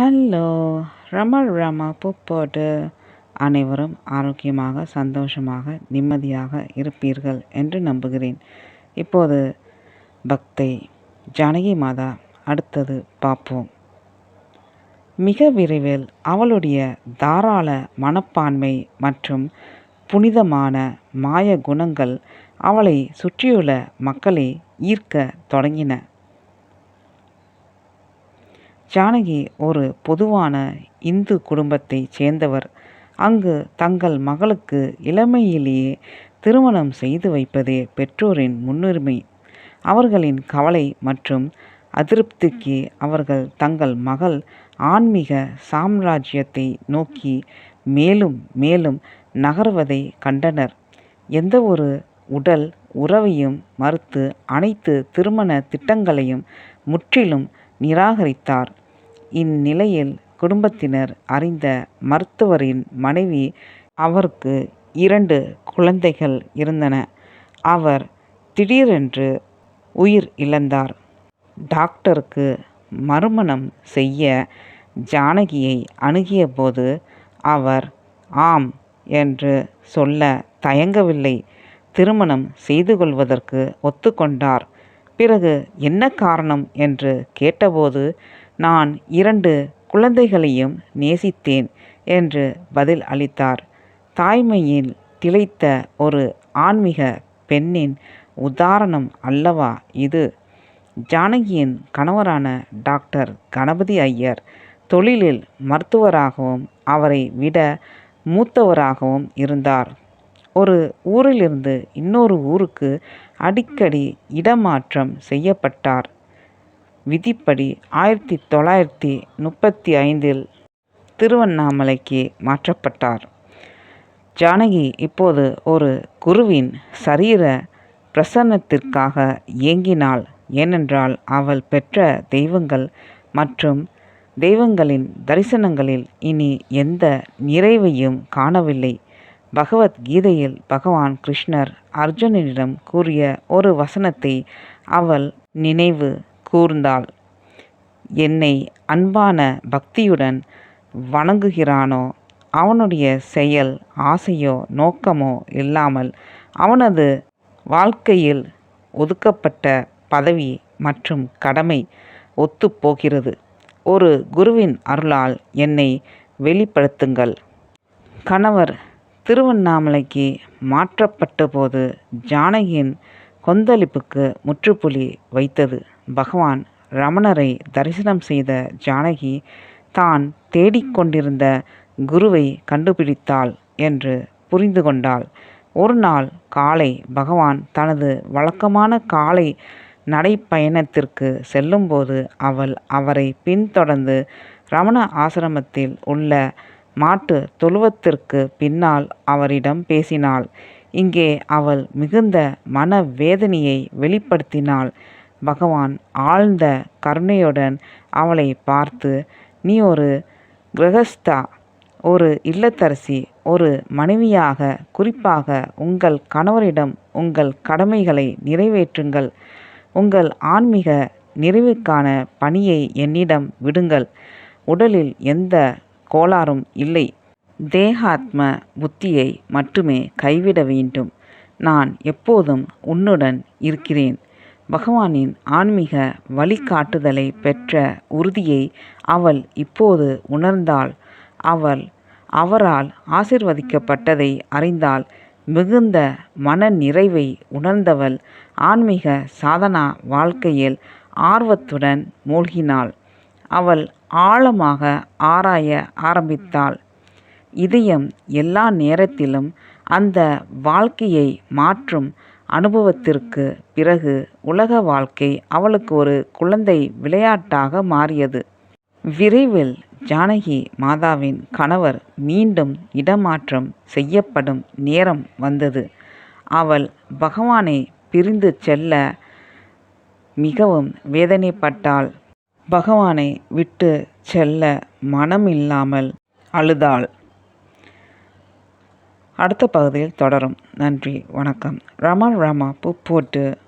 Hello ரமல் Rama புப்போடு அனைவரும் ஆரோக்கியமாக சந்தோஷமாக நிம்மதியாக இருப்பீர்கள் என்று நம்புகிறேன். இப்போது பக்தை ஜானகி மாதா அடுத்தது பார்ப்போம். மிக விரைவில் அவளுடைய தாராள மனப்பான்மை மற்றும் புனிதமான மாய குணங்கள் அவளை சுற்றியுள்ள மக்களை ஈர்க்க தொடங்கின. ஜானகி ஒரு பொதுவான இந்து குடும்பத்தைச் சேர்ந்தவர். அங்கு தங்கள் மகளுக்கு இளமையிலேயே திருமணம் செய்து வைப்பதே பெற்றோரின் முன்னுரிமை. அவர்களின் கவலை மற்றும் அதிருப்திக்கு அவர்கள் தங்கள் மகள் ஆன்மீக சாம்ராஜ்யத்தை நோக்கி மேலும் மேலும் நகர்வதை கண்டனர். எந்த ஒரு உடல் உறவையும் மறுத்து அனைத்து திருமண திட்டங்களையும் முற்றிலும் நிராகரித்தார். இந்நிலையில் குடும்பத்தினர் அறிந்த மருத்துவரின் மனைவி அவருக்கு இரண்டு குழந்தைகள் இருந்தன. அவர் திடீரென்று உயிர் இழந்தார். டாக்டருக்கு மறுமணம் செய்ய ஜானகியை அணுகியபோது அவர் ஆம் என்று சொல்ல தயங்கவில்லை. திருமணம் செய்து கொள்வதற்கு ஒத்துக்கொண்டார். பிறகு என்ன காரணம் என்று கேட்டபோது நான் இரண்டு குழந்தைகளையும் நேசித்தேன் என்று பதில் அளித்தார். தாய்மையில் திளைத்த ஒரு ஆன்மீக பெண்ணின் உதாரணம் அல்லவா இது? ஜானகியின் கணவரான டாக்டர் கணபதி ஐயர் தொழிலில் மருத்துவராகவும் அவரை விட மூத்தவராகவும் இருந்தார். ஒரு ஊரிலிருந்து இன்னொரு ஊருக்கு அடிக்கடி இடமாற்றம் செய்யப்பட்டார். விதிப்படி ஆயிரத்தி தொள்ளாயிரத்தி முப்பத்தி ஐந்தில் திருவண்ணாமலைக்கு மாற்றப்பட்டார். ஜானகி இப்போது ஒரு குருவின் சரீர பிரசன்னத்திற்காக இயங்கினாள் ஏனென்றால் அவள் பெற்ற தெய்வங்கள் மற்றும் தெய்வங்களின் தரிசனங்களில் இனி எந்த நிறைவையும் காணவில்லை. பகவத்கீதையில் பகவான் கிருஷ்ணர் அர்ஜுனனிடம் கூறிய ஒரு வசனத்தை அவள் நினைவு கூர்ந்தாள் என்னை அன்பான பக்தியுடன் வணங்குகிறானோ? அவனுடைய செயல் ஆசையோ நோக்கமோ இல்லாமல் அவனது வாழ்க்கையில் ஒதுக்கப்பட்ட பதவி மற்றும் கடமை ஒத்துப்போகிறது. ஒரு குருவின் அருளால் என்னை வெளிப்படுத்துங்கள். கணவர் திருவண்ணாமலைக்கு மாற்றப்பட்டபோது ஜானகியின் கொந்தளிப்புக்கு முற்றுப்புள்ளி வைத்தது. பகவான் ரமணரை தரிசனம் செய்த ஜானகி தான் தேடிக்கொண்டிருந்த குருவை கண்டுபிடித்தாள் என்று புரிந்து கொண்டாள். ஒரு நாள் காலை பகவான் தனது வழக்கமான காலை நடைப்பயணத்திற்கு செல்லும்போது அவள் அவரை பின்தொடர்ந்து ரமண ஆசிரமத்தில் உள்ள மாட்டு தொழுவத்திற்கு பின்னால் அவரிடம் பேசினாள். இங்கே அவள் மிகுந்த மன வேதனையை வெளிப்படுத்தினாள். பகவான் ஆழ்ந்த கருணையுடன் அவளை பார்த்து நீ ஒரு கிரகஸ்தா ஒரு இல்லத்தரசி ஒரு மனைவியாக குறிப்பாக உங்கள் கணவரிடம் உங்கள் கடமைகளை நிறைவேற்றுங்கள். உங்கள் ஆன்மீக நிறைவுக்கான பணியை என்னிடம் விடுங்கள். உடலில் எந்த கோளாறும் இல்லை. தேகாத்ம புத்தியை மட்டுமே கைவிட வேண்டும். நான் எப்போதும் உன்னுடன் இருக்கிறேன். பகவானின் ஆன்மீக வழிகாட்டுதலை பெற்ற உறுதியை அவள் இப்போது உணர்ந்தாள். அவள் அவரால் ஆசிர்வதிக்கப்பட்டதை அறிந்தால் மிகுந்த மன நிறைவை உணர்ந்தவள் ஆன்மீக சாதனா வாழ்க்கையில் ஆர்வத்துடன் மூழ்கினாள். அவள் ஆழமாக ஆராய ஆரம்பித்தாள். இதயம் எல்லா நேரத்திலும் அந்த வாழ்க்கையை மாற்றும் அனுபவத்திற்கு பிறகு உலக வாழ்க்கை அவளுக்கு ஒரு குழந்தை விளையாட்டாக மாறியது. விரைவில் ஜானகி மாதாவின் கணவர் மீண்டும் இடமாற்றம் செய்யப்படும் நேரம் வந்தது. அவள் பகவானை பிரிந்து செல்ல மிகவும் வேதனைப்பட்டாள். பகவானை விட்டு செல்ல மனமில்லாமல் அழுதாள். அடுத்த பகுதியில் தொடரும். நன்றி வணக்கம். ரமா ரமா பூ போட்டு.